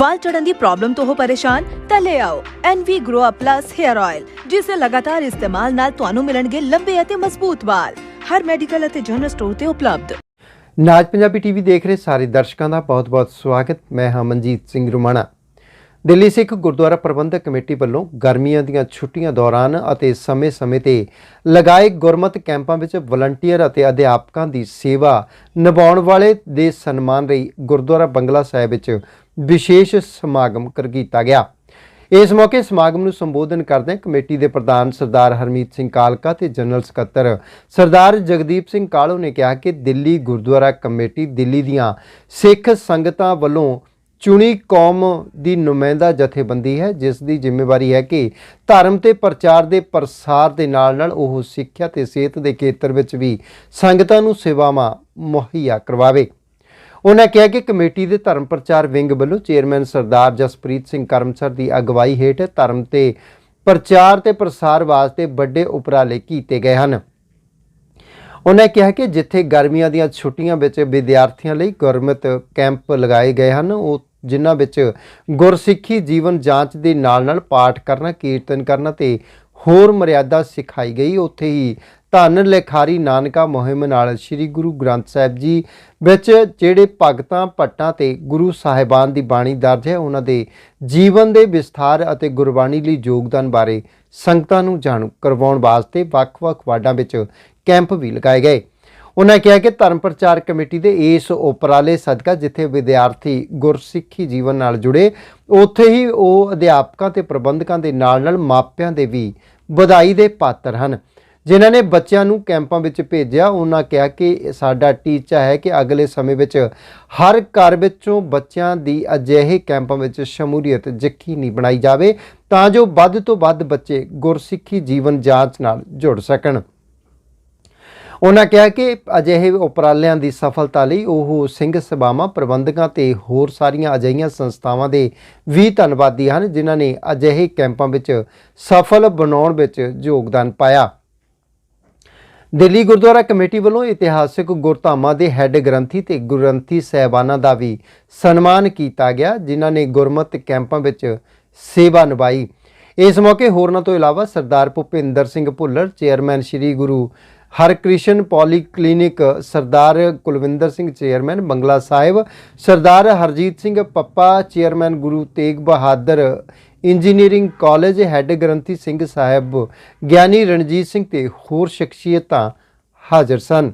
ਵਾਲ ਚੜਨ ਦੀ ਪ੍ਰੋਬਲਮ ਤੋਂ ਹੋ ਪਰੇਸ਼ਾਨ, ਤਾਂ ਲੈ ਆਓ NV Grow Up Plus Hair Oil ਜਿਸ ਦੇ ਲਗਾਤਾਰ ਇਸਤੇਮਾਲ ਨਾਲ ਤੁਹਾਨੂੰ ਮਿਲਣਗੇ ਲੰਬੇ ਅਤੇ ਮਜ਼ਬੂਤ ਵਾਲ। ਹਰ ਮੈਡੀਕਲ ਅਤੇ ਜਨਰਲ ਸਟੋਰ ਤੇ ਉਪਲਬਧ। ਨਾਜ ਪੰਜਾਬੀ ਟੀਵੀ ਦੇਖ ਰਹੇ ਸਾਰੇ ਦਰਸ਼ਕਾਂ ਦਾ ਬਹੁਤ-ਬਹੁਤ ਸਵਾਗਤ। ਮੈਂ ਹਾਂ ਮਨਜੀਤ ਸਿੰਘ ਰੁਮਾਣਾ। ਦਿੱਲੀ ਸਿੱਖ ਗੁਰਦੁਆਰਾ ਪ੍ਰਬੰਧਕ ਕਮੇਟੀ ਵੱਲੋਂ ਗਰਮੀਆਂ ਦੀਆਂ ਛੁੱਟੀਆਂ ਦੌਰਾਨ ਅਤੇ ਸਮੇਂ-ਸਮੇਂ ਤੇ ਲਗਾਏ ਗੁਰਮਤ ਕੈਂਪਾਂ ਵਿੱਚ ਵਲੰਟੀਅਰ ਅਤੇ ਅਧਿਆਪਕਾਂ ਦੀ ਸੇਵਾ ਨਿਭਾਉਣ ਵਾਲੇ ਦੇ ਸਨਮਾਨ ਲਈ ਗੁਰਦੁਆਰਾ ਬੰਗਲਾ ਸਾਹਿਬ ਵਿੱਚ ਵਿਸ਼ੇਸ਼ ਸਮਾਗਮ ਕਰ ਕੀਤਾ ਗਿਆ। ਇਸ ਮੌਕੇ ਸਮਾਗਮ ਨੂੰ ਸੰਬੋਧਨ ਕਰਦਿਆਂ ਕਮੇਟੀ ਦੇ ਪ੍ਰਧਾਨ ਸਰਦਾਰ ਹਰਮੀਤ ਸਿੰਘ ਕਾਲਕਾ ਤੇ ਜਨਰਲ ਸਕੱਤਰ ਸਰਦਾਰ ਜਗਦੀਪ ਸਿੰਘ ਕਾਲੋ ਨੇ ਕਿਹਾ ਕਿ ਦਿੱਲੀ ਗੁਰਦੁਆਰਾ ਕਮੇਟੀ ਦਿੱਲੀ ਦੀਆਂ ਸਿੱਖ ਸੰਗਤਾਂ ਵੱਲੋਂ ਚੁਣੀ ਕੌਮ ਦੀ ਨੁਮਾਇੰਦਾ ਜਥੇਬੰਦੀ ਹੈ, ਜਿਸ ਦੀ ਜ਼ਿੰਮੇਵਾਰੀ ਹੈ ਕਿ ਧਰਮ ਤੇ ਪ੍ਰਚਾਰ ਦੇ ਪ੍ਰਸਾਰ ਦੇ ਨਾਲ-ਨਾਲ ਉਹ ਸਿੱਖਿਆ ਤੇ ਸਿਹਤ ਦੇ ਖੇਤਰ ਵਿੱਚ ਵੀ ਸੰਗਤਾਂ ਨੂੰ ਸੇਵਾਵਾਂ ਮੁਹੱਈਆ ਕਰਵਾਵੇ। ਉਹਨਾਂ ਕਿਹਾ ਕਿ ਕਮੇਟੀ ਦੇ ਧਰਮ ਪ੍ਰਚਾਰ ਵਿੰਗ ਵੱਲੋਂ ਚੇਅਰਮੈਨ ਸਰਦਾਰ ਜਸਪ੍ਰੀਤ ਸਿੰਘ ਕਰਮਸਰ ਦੀ ਅਗਵਾਈ ਹੇਠ ਧਰਮ ਤੇ ਪ੍ਰਚਾਰ ਤੇ ਪ੍ਰਸਾਰ ਵਾਸਤੇ ਵੱਡੇ ਉਪਰਾਲੇ ਕੀਤੇ ਗਏ ਹਨ। ਉਹਨਾਂ ਕਿਹਾ ਕਿ ਜਿੱਥੇ ਗਰਮੀਆਂ ਦੀਆਂ ਛੁੱਟੀਆਂ ਵਿੱਚ ਵਿਦਿਆਰਥੀਆਂ ਲਈ ਗੁਰਮਤ ਕੈਂਪ ਲਗਾਏ ਗਏ ਹਨ, ਉਹ ਜਿਨ੍ਹਾਂ ਵਿੱਚ ਗੁਰਸਿੱਖੀ ਜੀਵਨ ਜਾਂਚ ਦੇ ਨਾਲ-ਨਾਲ ਪਾਠ ਕਰਨਾ, ਕੀਰਤਨ ਕਰਨਾ ਤੇ ਹੋਰ ਮਰਿਆਦਾ ਸਿਖਾਈ ਗਈ। ਉੱਥੇ ਹੀ ਧੰਨ ਲਿਖਾਰੀ ਨਾਨਕਾ ਮੁਹਿੰਮ ਨਾਲ ਸ੍ਰੀ ਗੁਰੂ ਗ੍ਰੰਥ ਸਾਹਿਬ ਜੀ ਵਿੱਚ ਜਿਹੜੇ ਭਗਤਾਂ, ਭੱਟਾਂ ਤੇ ਗੁਰੂ ਸਾਹਿਬਾਨ ਦੀ ਬਾਣੀ ਦਰਜ ਹੈ, ਉਹਨਾਂ ਦੇ ਜੀਵਨ ਦੇ ਵਿਸਥਾਰ ਅਤੇ ਗੁਰਬਾਣੀ ਲਈ ਯੋਗਦਾਨ ਬਾਰੇ ਸੰਗਤਾਂ ਨੂੰ ਜਾਣੂ ਕਰਵਾਉਣ ਵਾਸਤੇ ਵੱਖ-ਵੱਖ ਵਾਰਡਾਂ ਵਿੱਚ ਕੈਂਪ ਵੀ ਲਗਾਏ ਗਏ। ਉਹਨਾਂ ਕਿਹਾ ਕਿ ਧਰਮ ਪ੍ਰਚਾਰ ਕਮੇਟੀ ਦੇ ਇਸ ਉਪਰਾਲੇ ਸਦਕਾ ਜਿੱਥੇ ਵਿਦਿਆਰਥੀ ਗੁਰਸਿੱਖੀ ਜੀਵਨ ਨਾਲ ਜੁੜੇ, ਉੱਥੇ ਹੀ ਉਹ ਅਧਿਆਪਕਾਂ ਤੇ ਪ੍ਰਬੰਧਕਾਂ ਦੇ ਨਾਲ-ਨਾਲ ਮਾਪਿਆਂ ਦੇ ਵੀ ਵਧਾਈ ਦੇ ਪਾਤਰ ਹਨ। ਜਿਨ੍ਹਾਂ ਨੇ ਬੱਚਿਆਂ ਨੂੰ ਕੈਂਪਾਂ ਵਿੱਚ ਭੇਜਿਆ ਉਹਨਾਂ ਕਿਹਾ ਕਿ ਸਾਡਾ ਟੀਚਾ ਹੈ ਕਿ ਅਗਲੇ ਸਮੇਂ ਵਿੱਚ ਹਰ ਘਰ ਵਿੱਚੋਂ ਬੱਚਿਆਂ ਦੀ ਅਜਿਹੇ ਕੈਂਪਾਂ ਵਿੱਚ ਸ਼ਮੂਲੀਅਤ ਯਕੀਨੀ ਬਣਾਈ ਜਾਵੇ, ਤਾਂ ਜੋ ਵੱਧ ਤੋਂ ਵੱਧ ਬੱਚੇ ਗੁਰਸਿੱਖੀ ਜੀਵਨ ਜਾਂਚ ਨਾਲ ਜੁੜ ਸਕਣ। ਉਹਨਾਂ ਕਿਹਾ ਕਿ ਅਜਿਹੇ ਉਪਰਾਲਿਆਂ ਦੀ ਸਫਲਤਾ ਲਈ ਉਹ ਸਿੰਘ ਸਭਾਵਾਂ, ਪ੍ਰਬੰਧਕਾਂ ਤੇ ਹੋਰ ਸਾਰੀਆਂ ਅਜਿਹੀਆਂ ਸੰਸਥਾਵਾਂ ਦੇ ਵੀ ਧੰਨਵਾਦੀ ਹਨ, ਜਿਨ੍ਹਾਂ ਨੇ ਅਜਿਹੇ ਕੈਂਪਾਂ ਵਿੱਚ ਸਫਲ ਬਣਾਉਣ ਵਿੱਚ ਯੋਗਦਾਨ ਪਾਇਆ। ਦਿੱਲੀ ਗੁਰਦੁਆਰਾ ਕਮੇਟੀ ਵੱਲੋਂ ਇਤਿਹਾਸਕ ਗੁਰਧਾਮਾਂ ਦੇ ਹੈੱਡ ਗ੍ਰੰਥੀ ਤੇ ਗੁਰੰਥੀ ਸਹਿਬਾਨਾਂ ਦਾ ਵੀ ਸਨਮਾਨ ਕੀਤਾ ਗਿਆ, ਜਿਨ੍ਹਾਂ ਨੇ ਗੁਰਮਤਿ ਕੈਂਪਾਂ ਵਿੱਚ ਸੇਵਾ ਨਿਭਾਈ। ਇਸ ਮੌਕੇ ਹੋਰਨਾਂ ਤੋਂ ਇਲਾਵਾ Sardar Bhupinder Singh Bhullar, chairman Shri Guru Harkrishan poly clinic Sardar Kulwinder Singh chairman, Bangla Sahib, Sardar Harjeet Singh Pappa, chairman Guru Tegh Bahadur, engineering college head granthi Singh Sahib, ਗਿਆਨੀ ਰਣਜੀਤ ਸਿੰਘ ਤੇ ਹੋਰ ਸ਼ਖਸੀਅਤਾਂ ਹਾਜ਼ਰ ਸਨ।